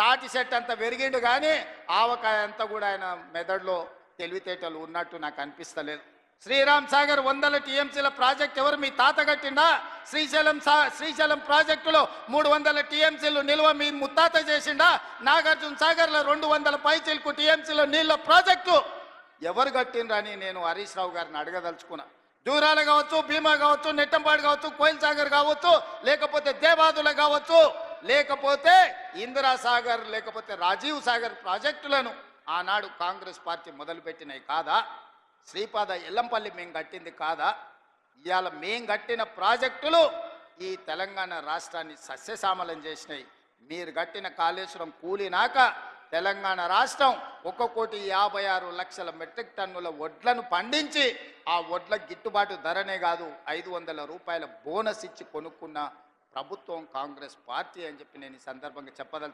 తాటి చెట్టు అంత పెరిగిండు కానీ ఆవకాయ అంతా కూడా ఆయన మెదడులో తెలివితేటలు ఉన్నట్టు నాకు అనిపిస్తలేదు. శ్రీరామ్ సాగర్ వందల టీఎంసీల ప్రాజెక్ట్ ఎవరు? మీ తాత కట్టిండా? శ్రీశైలం సా శ్రీశైలం ప్రాజెక్టులో మూడు వందల టీఎంసీలు నిల్వ మీ ముత్తాత చేసిండా? నాగార్జున సాగర్లో రెండు వందల పైచిల్కు టీఎంసీలో నీళ్ళ ప్రాజెక్టు. ఎవరు కట్టిండ్రని నేను హరీష్ రావు గారిని అడగదలుచుకున్నా. దూరాలు కావచ్చు భీమా కావచ్చు నెట్టంపాడు కావచ్చు కోయిల్ సాగర్ కావచ్చు లేకపోతే దేవాదుల కావచ్చు లేకపోతే ఇందిరాసాగర్ లేకపోతే రాజీవ్ సాగర్ ప్రాజెక్టులను ఆనాడు కాంగ్రెస్ పార్టీ మొదలుపెట్టినాయి కాదా? శ్రీపాద ఎల్లంపల్లి మేము కట్టింది కాదా? ఇవాళ మేం కట్టిన ప్రాజెక్టులు ఈ తెలంగాణ రాష్ట్రాన్ని సస్యశ్యామలం చేసినాయి మీరు కట్టిన కాళేశ్వరం కూలినాక తెలంగాణ రాష్ట్రం ఒక కోటి యాభై ఆరు లక్షల మెట్రిక్ టన్నుల వడ్లను పండించి ఆ వడ్ల గిట్టుబాటు ధరనే కాదు ఐదు వందల రూపాయల బోనస్ ఇచ్చి కొనుక్కున్న ప్రభుత్వం కాంగ్రెస్ పార్టీ అని చెప్పి నేను ఈ సందర్భంగా చెప్పదలుచుకున్నాను.